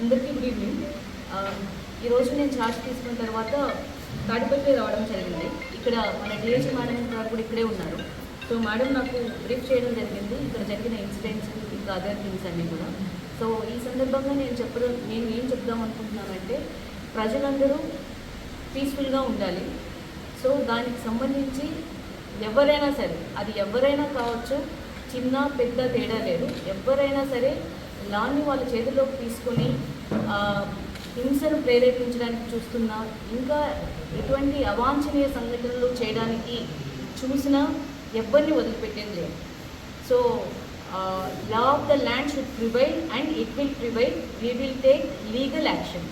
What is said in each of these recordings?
అందరికీ good evening. ఈరోజు నేను ఛార్జ్ తీసుకున్న తర్వాత తాడిపల్లి రావడం జరిగింది. ఇక్కడ మన డిఎస్సీ మేడం గారు కూడా ఇక్కడే ఉన్నారు. సో మేడం నాకు బ్రీఫ్ చేయడం జరిగింది. ఇక్కడ జరిగిన ఇన్సిడెంట్స్ ఇంకా అదర్ థింగ్స్ అన్నీ కూడా. సో ఈ సందర్భంగా నేను చెప్పడం నేను ఏం చెప్దాం అనుకుంటున్నానంటే ప్రజలందరూ పీస్ఫుల్గా ఉండాలి. సో దానికి సంబంధించి ఎవరైనా సరే అది ఎవరైనా కావచ్చు చిన్న పెద్ద తేడా లేదు. ఎవరైనా సరే లాన్ని వాళ్ళ చేతిలోకి తీసుకొని హింసను ప్రేరేపించడానికి చూస్తున్నా ఇంకా ఎటువంటి అవాంఛనీయ సంఘటనలు చేయడానికి చూసినా ఎవరిని వదిలిపెట్టింది so law of the land should prevail and it will prevail we will take legal action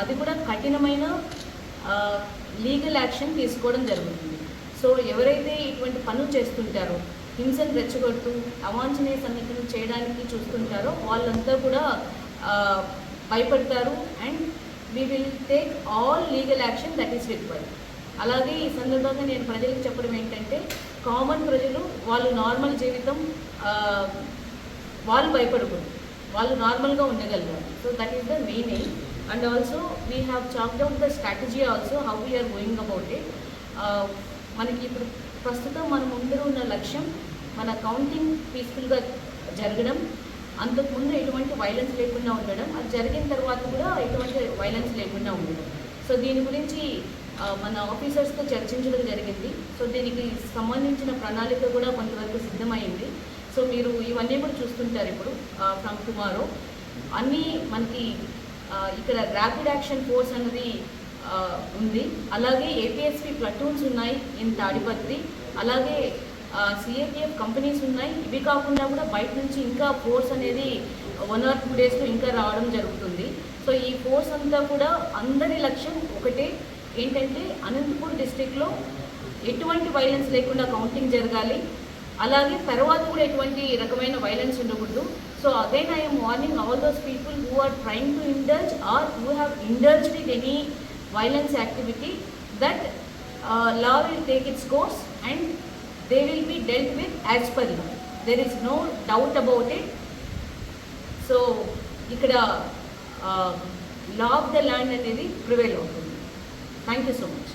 అది కూడా కఠినమైన లీగల్ యాక్షన్ తీసుకోవడం జరుగుతుంది. సో ఎవరైతే ఇటువంటి పనులు చేస్తుంటారో హింసను రెచ్చగొడుతూ అవాంఛనీయ సంఘటనలు చేయడానికి చూస్తుంటారో వాళ్ళంతా కూడా భయపడతారు. And we will take all legal action that is required. అలాగే ఈ సందర్భంగా నేను ప్రజలకు చెప్పడం ఏంటంటే కామన్ ప్రజలు వాళ్ళు నార్మల్ జీవితం వాళ్ళు భయపడకూడదు. వాళ్ళు నార్మల్గా ఉండగలరు. So that is the main aim. And also we have chalked out the strategy also how we're going about it. మనకి ఇప్పుడు ప్రస్తుతం మన ముందర ఉన్న లక్ష్యం మన కౌంటింగ్ పీస్ఫుల్గా జరగడం. అంతకుముందు ఎటువంటి వైలెన్స్ లేకుండా ఉండడం. అది జరిగిన తర్వాత కూడా ఎటువంటి వైలెన్స్ లేకుండా ఉండడం. సో దీని గురించి మన ఆఫీసర్స్తో చర్చించడం జరిగింది. సో దీనికి సంబంధించిన ప్రణాళిక కూడా కొంతవరకు సిద్ధమైంది. సో మీరు ఇవన్నీ కూడా చూస్తుంటారు ఇప్పుడు ఫ్రమ్ టుమారో అన్నీ మనకి ఇక్కడ ర్యాపిడ్ యాక్షన్ ఫోర్స్ అన్నది ఉంది. అలాగే ఏపీఎస్పి ప్లటూన్స్ ఉన్నాయి ఇన్ తాడిపత్రి అలాగే సిఏపిఎఫ్ కంపెనీస్ ఉన్నాయి. ఇవి కాకుండా కూడా బయట నుంచి ఇంకా ఫోర్స్ అనేది వన్ ఆర్ టూ డేస్లో ఇంకా రావడం జరుగుతుంది. సో ఈ ఫోర్స్ అంతా కూడా అందరి లక్ష్యం ఒకటే. ఏంటంటే అనంతపూర్ డిస్టిక్లో ఎటువంటి వైలెన్స్ లేకుండా కౌంటింగ్ జరగాలి. అలాగే తర్వాత కూడా ఎటువంటి రకమైన వైలెన్స్ ఉండకూడదు. So again I'm warning all those people who are trying to indulge or who have indulged in any violence activity that law will take its course and they will be dealt with as per law. There is no doubt about it. So ఇక్కడ law of the land అనేది prevail అవుతుంది thank you so much